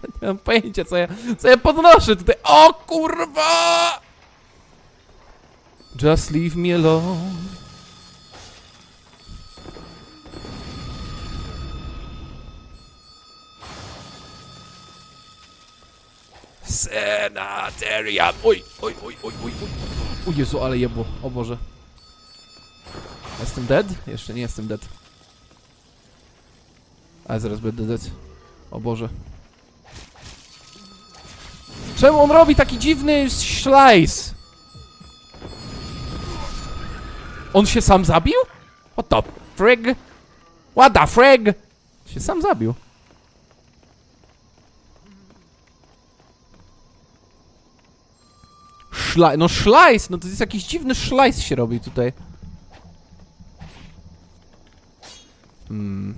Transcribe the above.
Nie mam pojęcia, co ja, co ja podnoszę tutaj. O kurwa! Just leave me alone. Senaterian! Oj, oj, oj, oj, oj, oj. O Jezu, ale jebło. O Boże. Jestem dead? Jeszcze nie jestem dead. Ale zaraz będę dead. O Boże. Czemu on robi taki dziwny szlajs? On się sam zabił? What the frig? What the frig? Się sam zabił. Szla no szlajs, no to jest jakiś dziwny szlajs się robi tutaj. Hmm.